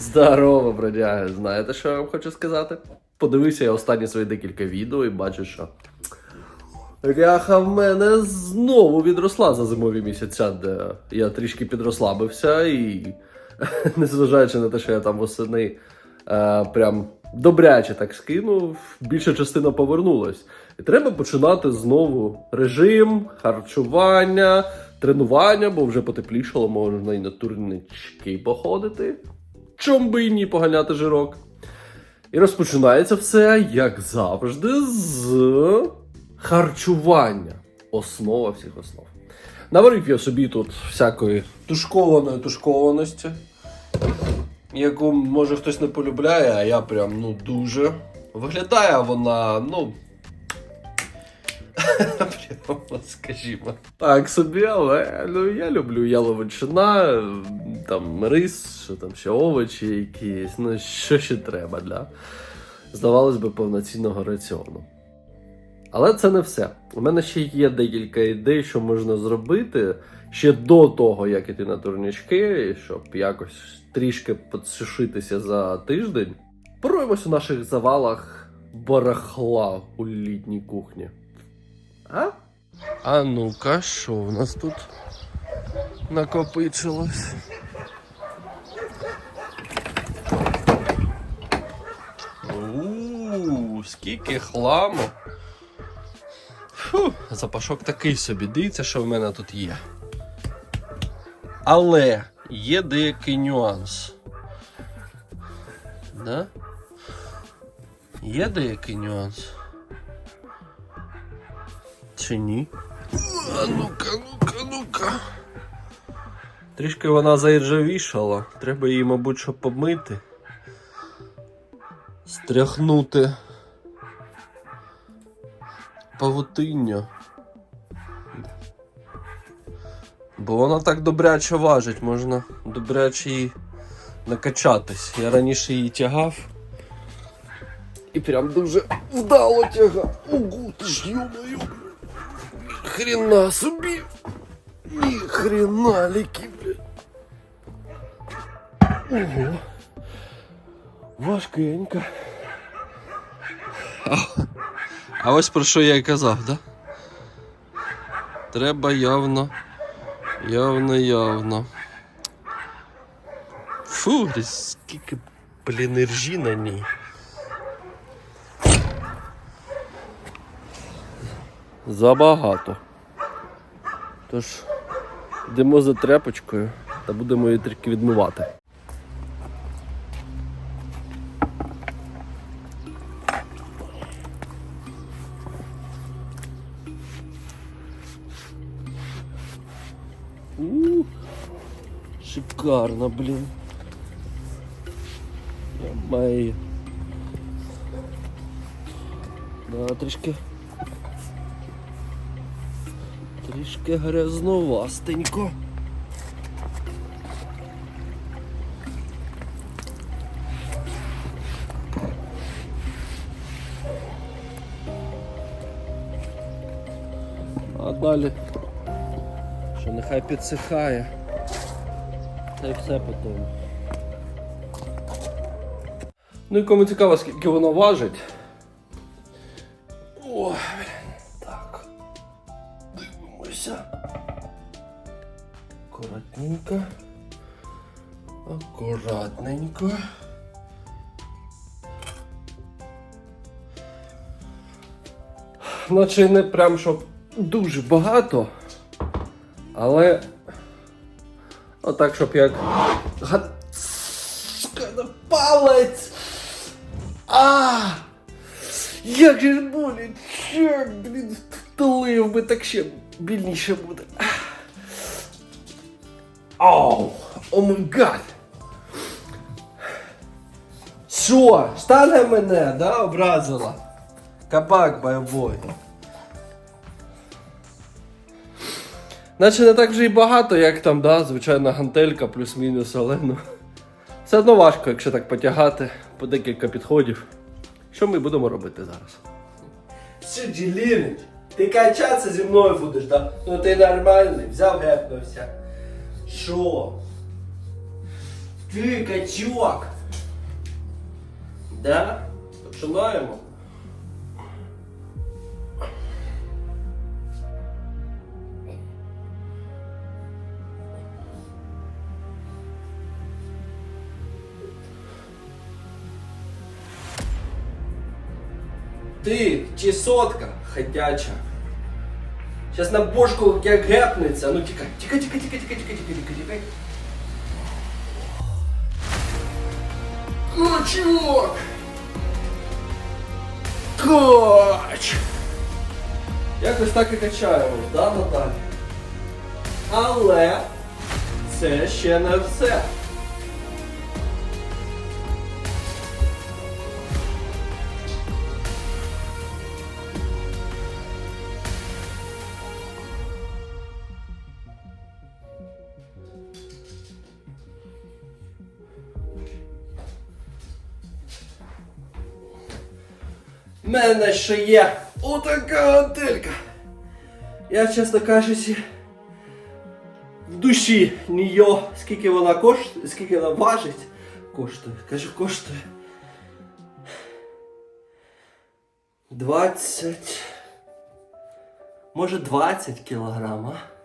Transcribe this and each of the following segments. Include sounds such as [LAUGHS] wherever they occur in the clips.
Здорово, бродяги. Знаєте, що я вам хочу сказати? Подивився я останні свої декілька відео і бачу, що. Ряха в мене знову відросла за зимові місяця, де я трішки підрослабився і, [LAUGHS] незважаючи на те, що я там восени е, прям добряче так скинув, більша частина повернулась. І треба починати знову режим, харчування, тренування, бо вже потеплішало, можна і на турнички походити. Чом би і ні поганяти жирок. І розпочинається все, як завжди, з харчування. Основа всіх основ. Наварив я собі тут всякої тушкованої тушкованості, яку може хтось не полюбляє, а я прям ну дуже. Виглядає вона, ну. Прямо, скажімо. Так собі, але ну, я люблю яловичина, там рис, що там ще овочі якісь, ну що ще треба для, здавалось би, повноцінного раціону. Але це не все. У мене ще є декілька ідей, що можна зробити ще до того, як іти на турнічки, щоб якось трішки підсушитися за тиждень. Поруємось у наших завалах барахла у літній кухні. А? А ну-ка, що в нас тут накопичилось? Ууу, скільки хламу. Фу, запашок такий собі. Дивіться, що в мене тут є. Але є деякий нюанс. Да? Є деякий нюанс. Чи ні? А ну-ка, ну-ка, ну-ка. Трішки вона заіржавішала. Треба її, мабуть, щоб помити. Стряхнути павутиння. Бо вона так добряче важить, можна добряче її накачатись. Я раніше її тягав. І прям дуже вдало тягав. Ого, ти ж йомаю. Хрена собі. Ні хрена ліки, блядь. Ого. Важкенько. А ось про що я і казав, да? Треба явно, явно, явно. Фу, скільки, блін, іржі на ній. Забагато. Тож, йдемо за тряпочкою та будемо її трішки відмивати. У, шикарно, блін. Я маю. Да, трішки. Трішки грязновастенько. А далі, що нехай підсихає. Та й все потім. Ну і кому цікаво, скільки воно важить. Акуратненько. Акуратненько. Наче не прям щоб дуже багато, але отак, щоб як на палець. А! Як же болить! Чорт, блін, втулив би так ще більніше буде. Оу! О май гад! Що? Штана мене, да, образила? Кабак бойовой. Наче не так вже і багато, як там, да, звичайна гантелька плюс-мінус, але ну. Все одно важко, якщо так потягати по декілька підходів. Що ми будемо робити зараз? Що, Ділінич, ти качатися зі мною будеш, да? Ну ти нормальний, взяв гепнувся. Що? Ти качок! Да? Починаємо. Ти, чесотка ходяча. Сейчас на бошку як гепнеться. Ну тікай, тікай, тікай, тікай, тікай, тікай, тікай, тікай, тікай. Качок! Кач! Якось так і качаємо, да, Наталя? Але це ще не все. В мене ще є отака гантелька. Я, чесно кажучи, в душі нього, скільки вона коштує, скільки вона важить, коштує. Кажу, коштує. 20. Може 20 кілограм, а?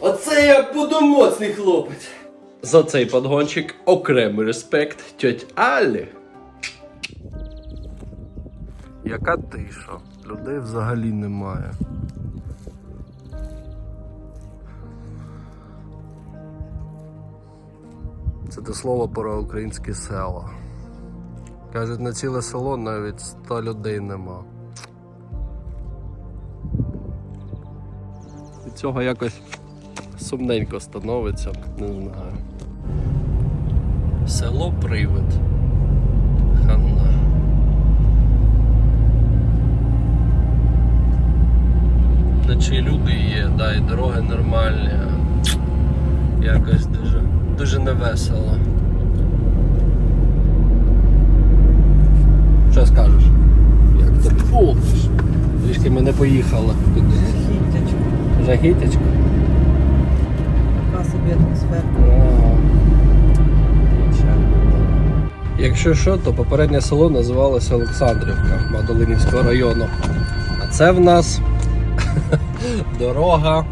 Оце я буду моцний хлопець. За цей подгончик окремий респект тьоть Алі. Яка тиша. Людей взагалі немає. Це до слова про українські села. Кажуть, на ціле село навіть 100 людей нема. Від цього якось сумненько становиться, не знаю. Село Привид. Хана. Наче люди є, да, і дороги нормальні. а Якось дуже, дуже невесело. Що скажеш? Як тобі? О, трішки ми не поїхали. Хітячку. Жахітечко? Атмосфера. Якщо що, то попереднє село називалося Олександрівка Мадолинівського району. А це в нас [LAUGHS] дорога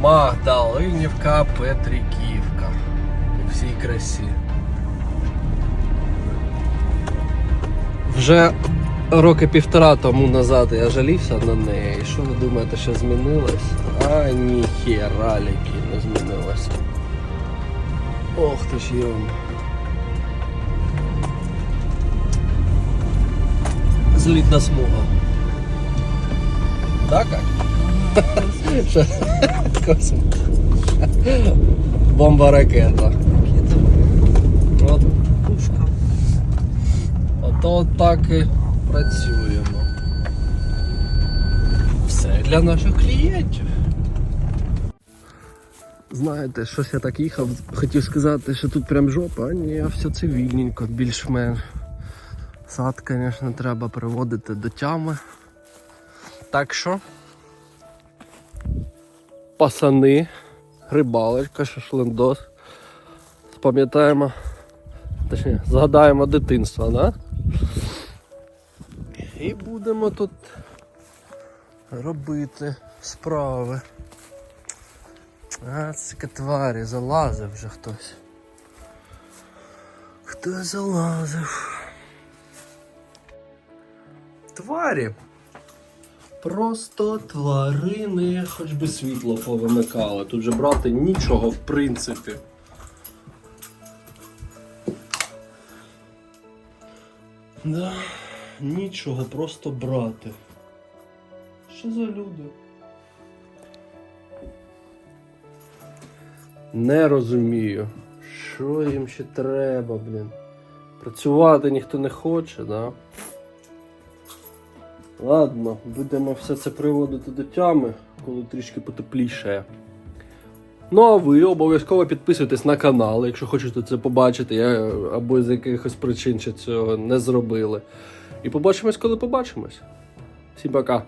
Магдалинівка Петриківка. У всій красі. Вже роки півтора тому назад я жалівся на неї. І що ви думаєте, що змінилось? А ніхера ліки не змінилось. Ох ти ж йом. Злітна смуга. Так? Космос. Бомба ракета. От, Пушка. ото так і працюємо. Все для наших клієнтів. Знаєте, щось я так їхав, хотів сказати, що тут прям жопа, а ні, все цивільненько, більш-менш. Сад, звісно, треба приводити до тями. Так що. Пасани, рибалочка, шашлиндос. Пам'ятаємо, точніше, згадаємо дитинство, да? І будемо тут робити справи. А, це тварі, залазив вже хтось. Хтось залазив. Тварі. Просто тварини, хоч би світло повимикали. Тут же брати нічого в принципі. Да, нічого, просто брати. Що за люди? Не розумію, що їм ще треба, блін. Працювати ніхто не хоче, да? Ладно, будемо все це приводити до тями, коли трішки потепліше. Ну а ви обов'язково підписуйтесь на канал, якщо хочете це побачити, я, або з якихось причин ще цього не зробили. І побачимось, коли побачимось. Всім пока.